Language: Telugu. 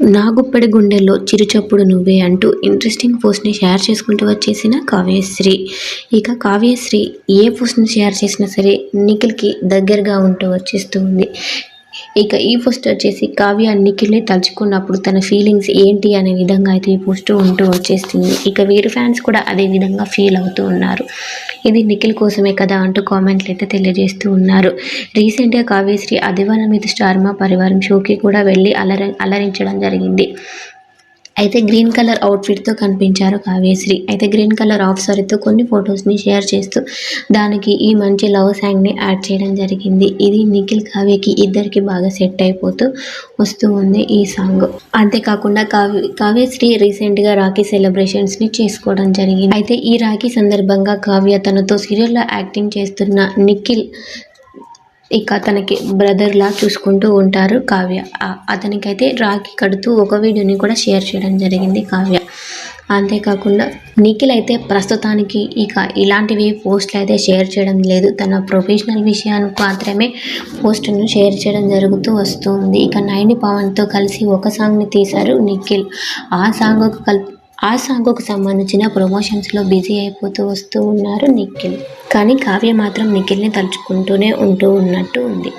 నా గుప్పెడి గుండెల్లో చిరుచప్పుడు నువ్వే అంటూ ఇంట్రెస్టింగ్ పోస్ట్ని షేర్ చేసుకుంటూ వచ్చేసిన కావ్యశ్రీ. ఇక కావ్యశ్రీ ఏ పోస్ట్ని షేర్ చేసినా సరే నిఖిల్కి దగ్గరగా ఉంటూ వచ్చేస్తూ ఉంది ఇక ఈ పోస్ట్ వచ్చేసి కావ్య నిఖిల్ని తలుచుకున్నప్పుడు తన ఫీలింగ్స్ ఏంటి అనే విధంగా అయితే ఈ పోస్ట్ ఉంటూ వచ్చేస్తుంది. ఇక వీరి ఫ్యాన్స్ కూడా అదే విధంగా ఫీల్ అవుతూ ఉన్నారు. ఇది నిఖిల్ కోసమే కదా అంటూ కామెంట్లు అయితే తెలియజేస్తూ ఉన్నారు. రీసెంట్గా కావ్యశ్రీ అదివారం మీద స్టార్మా పరివారం షోకి కూడా వెళ్ళి అలర అలరించడం జరిగింది. అయితే గ్రీన్ కలర్ అవుట్ఫిట్తో కనిపించారు కావ్యశ్రీ. అయితే గ్రీన్ కలర్ ఆఫ్ సారీతో కొన్ని ఫొటోస్ని షేర్ చేస్తూ దానికి ఈ మంచి లవ్ సాంగ్ని యాడ్ చేయడం జరిగింది. ఇది నిఖిల్ కావ్యకి ఇద్దరికి బాగా సెట్ అయిపోతూ వస్తూ ఉంది ఈ సాంగ్. అంతేకాకుండా కావ్య కావ్యశ్రీ రీసెంట్గా రాఖీ సెలబ్రేషన్స్ని చేసుకోవడం జరిగింది. అయితే ఈ రాఖీ సందర్భంగా కావ్య తనతో సీరియల్లో యాక్టింగ్ చేస్తున్న నిఖిల్ ఇక తనకి బ్రదర్లా చూసుకుంటూ ఉంటారు కావ్య. అతనికైతే రాఖీ కడుతూ ఒక వీడియోని కూడా షేర్ చేయడం జరిగింది కావ్య. అంతేకాకుండా నిఖిల్ అయితే ప్రస్తుతానికి ఇక ఇలాంటివి పోస్టులు అయితే షేర్ చేయడం లేదు. తన ప్రొఫెషనల్ విషయానికి మాత్రమే పోస్టును షేర్ చేయడం జరుగుతూ వస్తుంది. ఇక నైని పవన్తో కలిసి ఒక సాంగ్ని తీశారు నిఖిల్. ఆ సాంగ్ కల్ ఆ సాంగ్కు సంబంధించిన ప్రమోషన్స్లో బిజీ అయిపోతూ వస్తూ ఉన్నారు నిఖిల్. కానీ కావ్య మాత్రం నిఖిల్ని తలుచుకుంటూనే ఉంటూ ఉన్నట్టు ఉంది.